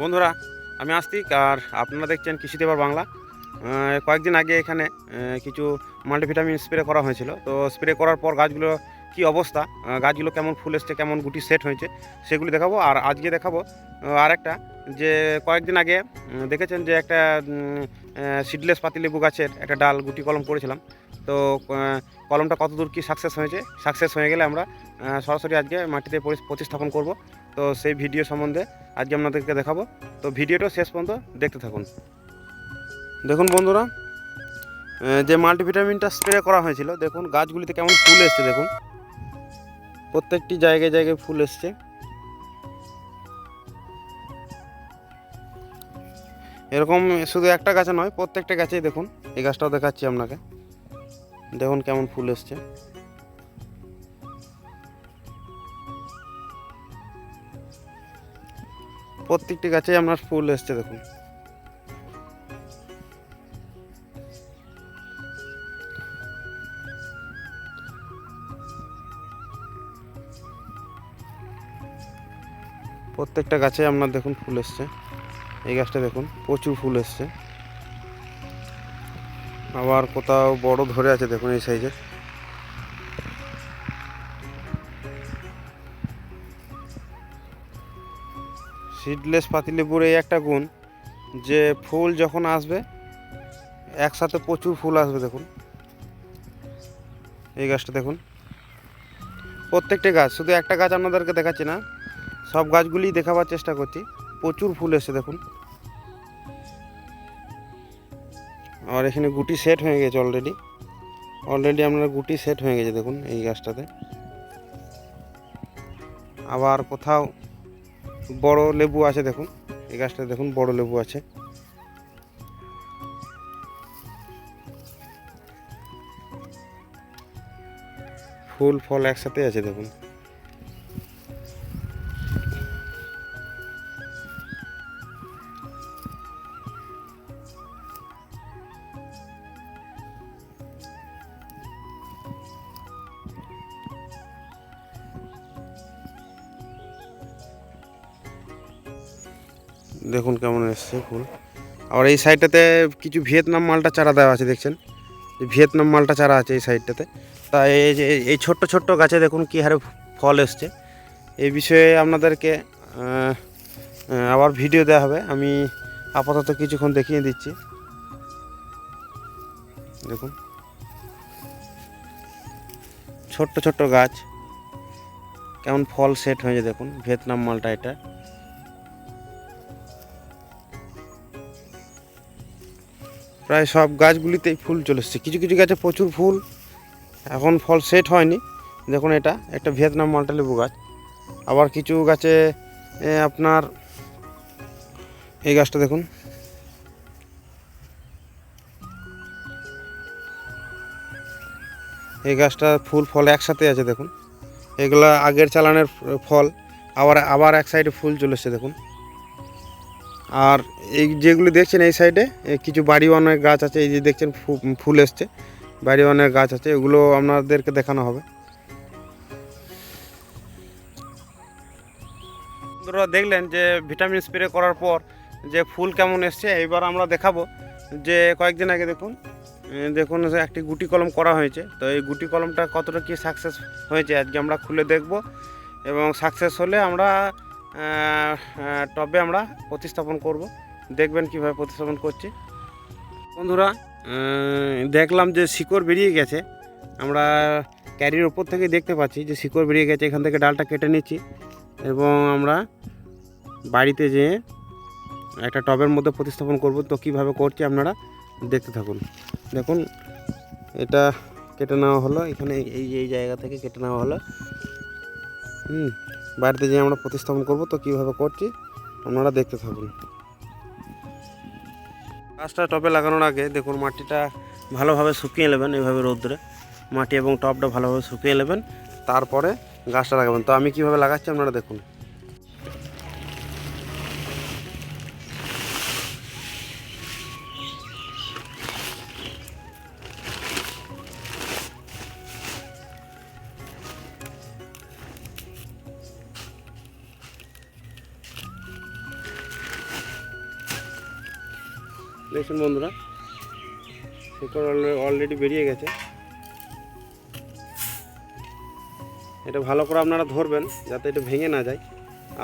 বন্ধুরা আমি আস্তিক আর আপনারা দেখছেন কৃষি দেবার বাংলা। কয়েকদিন আগে এখানে কিছু মাল্টিভিটামিন স্প্রে করা হয়েছিল। তো স্প্রে করার পর গাছগুলো কি অবস্থা? গাছগুলো কেমন ফুল এসছে কেমন গুটি সেট হয়েছে সেগুলি দেখাবো। আর আজকে দেখাবো আহ, আরেকটা যে কয়েকদিন আগে দেখেছেন যে একটা সিডলেস পাতিলেবু গাছের একটা ডাল গুটি কলম করেছিলাম। তো কলমটা কতদূর কি সাকসেস হয়েছে? সাকসেস হয়ে গেলে আমরা সরাসরি আজকে মাটিতে প্রতিস্থাপন করব। তো সেই ভিডিও সম্বন্ধে আজকে আপনাদেরকে দেখাবো। তো ভিডিওটা শেষ পর্যন্ত দেখতে থাকুন। দেখুন বন্ধুরা যে মাল্টিভিটামিনটা স্প্রে করা হয়েছিল, দেখুন গাছগুলিতে কেমন ফুল এসছে, দেখুন। প্রত্যেকটি জায়গায় জায়গায় ফুল এসছে। এরকম শুধু একটা গাছে নয়, প্রত্যেকটা গাছেই দেখুন, এই গাছটাও দেখাচ্ছি আপনাকে। দেখুন কেমন ফুল এসছে। প্রত্যেকটি গাছেই আপনার ফুল এসছে, দেখুন। প্রত্যেকটা গাছে আপনার দেখুন ফুল এসছে। এই গাছটা দেখুন, প্রচুর ফুল এসছে। আবার কোথাও বড় ধরে আছে দেখুন এই সাইজে। সিডলেস পাতিলেবুর এই একটা গুণ, যে ফুল যখন আসবে, একসাথে প্রচুর ফুল আসবে দেখুন। এই গাছটা দেখুন। প্রত্যেকটা গাছ, শুধু একটা গাছ আপনাদেরকে দেখাচ্ছি না, সব গাছগুলি দেখাবার চেষ্টা করছি। প্রচুর ফুল এসে দেখুন। আর এখানে গুটি সেট হয়ে গেছে অলরেডি অলরেডি আপনার গুটি সেট হয়ে গেছে দেখুন এই গাছটাতে। আবার কোথাও বড় লেবু আছে দেখুন, এই গাছটা দেখুন বড় লেবু আছে। ফুল ফল একসাথে আছে দেখুন। দেখুন কেমন এসছে ফুল। আবার এই সাইডটাতে কিছু ভিয়েতনাম মালটা চারা দেওয়া আছে, দেখছেন? ভিয়েতনাম মালটা চারা আছে এই সাইডটাতে। তা এই যে, এই ছোট্ট ছোট্ট গাছে দেখুন কী হারে ফল এসছে। এই বিষয়ে আপনাদেরকে আবার ভিডিও দেওয়া হবে। আমি আপাতত কিছুক্ষণ দেখিয়ে দিচ্ছি। দেখুন। ছোট্ট ছোট্ট গাছ। কেমন ফল সেট হয়েছে দেখুন, ভিয়েতনাম মালটা এটা। প্রায় সব গাছগুলিতেই ফুল চলে এসছে। কিছু কিছু গাছে প্রচুর ফুল। এখন ফল সেট হয়নি। দেখুন এটা, একটা ভিয়েতনাম মাল্টা লেবু গাছ। আবার কিছু গাছে আপনার এই গাছটা দেখুন। এই গাছটা ফুল, ফল একসাথে আছে, দেখুন। এগুলা আগের চালানের ফল। আবার আবার এক সাইডে ফুল চলে দেখুন। আর এই যেগুলি দেখছেন এই সাইডে কিছু বাড়ি অনেক গাছ আছে, এই যে দেখছেন ফুল এসছে বাড়ি অনেক গাছ আছে, এগুলো আপনাদেরকে দেখানো হবে। দেখলেন যে ভিটামিন স্প্রে করার পর যে ফুল কেমন এসছে এবার আমরা দেখাবো যে কয়েকদিন আগে দেখুন দেখুন একটি গুটি কলম করা হয়েছে, তো এই গুটি কলমটা কতটা কি সাকসেস হয়েছে, আজকে আমরা খুলে দেখব এবং সাকসেস হলে আমরা টবে আমরা প্রতিস্থাপন করব। দেখবেন কীভাবে প্রতিস্থাপন করছি। বন্ধুরা দেখলাম যে শিকড় বেরিয়ে গেছে। আমরা ক্যারির ওপর থেকে দেখতে পাচ্ছি যে শিকড় বেরিয়ে গেছে। এখান থেকে ডালটা কেটে নিচ্ছি এবং আমরা বাড়িতে যেয়ে একটা টবের মধ্যে প্রতিস্থাপন করব। তো কীভাবে করছি আপনারা দেখতে থাকুন। দেখুন, এটা কেটে নেওয়া হলো। এখানে এই এই জায়গা থেকে কেটে নেওয়া হলো। হুম। বাড়িতে যেয়ে আমরা প্রতিস্থাপন করব, তো কীভাবে করছি, আপনারা দেখতে থাকুন। গাছটা টপে লাগানোর আগে দেখুন, মাটিটা ভালোভাবে শুকিয়ে নেবেন এইভাবে রৌদ্রে। মাটি এবং টপটা ভালোভাবে শুকিয়ে নেবেন, তারপরে গাছটা লাগাবেন। তো আমি কীভাবে লাগাচ্ছি, আপনারা দেখুন। দেখছেন বন্ধুরা শিকড় অলরেডি বেরিয়ে গেছে। এটা ভালো করে আপনারা ধরবেন, যাতে এটা ভেঙে না যায়।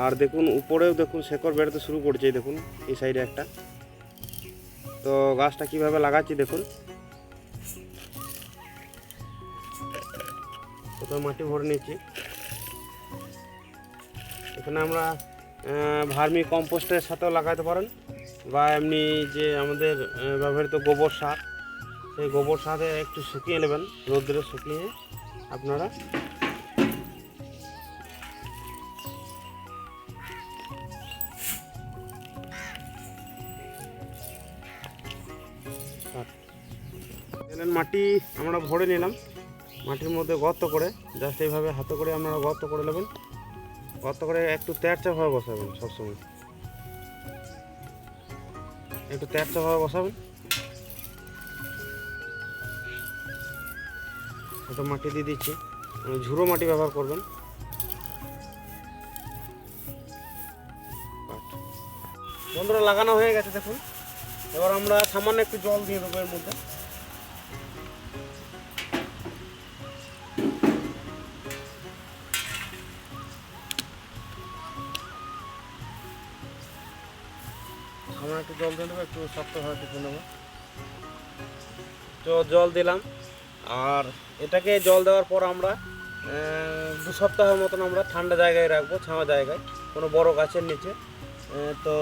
আর দেখুন, উপরেও দেখুন শেকড় বেরোতে শুরু করছে দেখুন, এই সাইডে একটা। তো গাছটা কীভাবে লাগাচ্ছি দেখুন। প্রথমে মাটি ভরে নিচ্ছি। এখানে আমরা ভার্মি কম্পোস্টের সাথেও লাগাতে পারেন। বা এমনি যে আমাদের ব্যবহৃত গোবর সার, সেই গোবর সারে একটু শুকিয়ে নেবেন, রোদ্রে শুকিয়ে আপনারা মাটি আমরা ভরে নিলাম, মাটির মধ্যে গর্ত করে, জাস্ট এইভাবে হাতে করে আপনারা গর্ত করে নেবেন। গর্ত করে একটু তেরচাভাবে বসাবেন সবসময়। একটু তেরচাভাবে বসাবেন একটু মাটি দিয়ে দিচ্ছি। মানে ঝুড়ো মাটি ব্যবহার করবেন। বন্ধুরা, লাগানো হয়ে গেছে দেখুন। এবার আমরা সামান্য একটু জল দিয়ে দেবো এর মধ্যে। জল দিয়ে দেবো একটু শক্তভাবে টিপে নেব। তো জল দিলাম। আর এটাকে জল দেওয়ার পর আমরা দু সপ্তাহের মতন আমরা ঠান্ডা জায়গায় রাখব, ছাওয়া জায়গায়, কোনো বড় গাছের নিচে। তো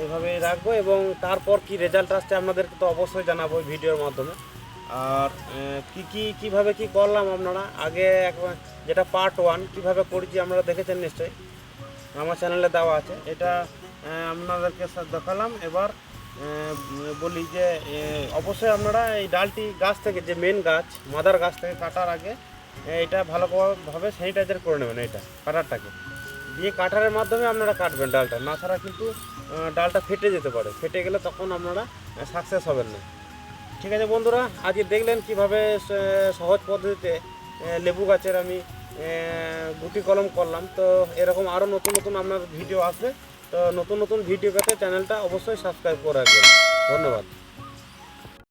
এইভাবে রাখব এবং তারপর কি রেজাল্ট আসছে আপনাদেরকে তো অবশ্যই জানাব ভিডিওর মাধ্যমে। আর কি কি, কীভাবে কি করলাম আপনারা? আগে একবার যেটা পার্ট ওয়ান কীভাবে করেছি আপনারা দেখেছেন নিশ্চয়ই। আমার চ্যানেলে দেওয়া আছে। এটা আপনাদেরকে দেখালাম। এবার বলি যে অবশ্যই আপনারা এই ডালটি গাছ থেকে, যে মেন গাছ, মাদার গাছ থেকে কাটার আগে এটা ভালোভাবে স্যানিটাইজার করে নেবেন এটা, কাটারটাকে। দিয়ে কাটারের মাধ্যমে আপনারা কাটবেন ডালটা। না ছাড়া কিন্তু ডালটা ফেটে যেতে পারে। ফেটে গেলে তখন আপনারা সাকসেস হবেন না। ঠিক আছে বন্ধুরা, আজকে দেখলেন কীভাবে সহজ পদ্ধতিতে লেবু গাছের আমি গুটি কলম করলাম। তো এরকম আরও নতুন নতুন আপনার ভিডিও আসবে। নতুন নতুন ভিডিও পেতে চ্যানেলটা অবশ্যই সাবস্ক্রাইব করে রাখবেন। ধন্যবাদ।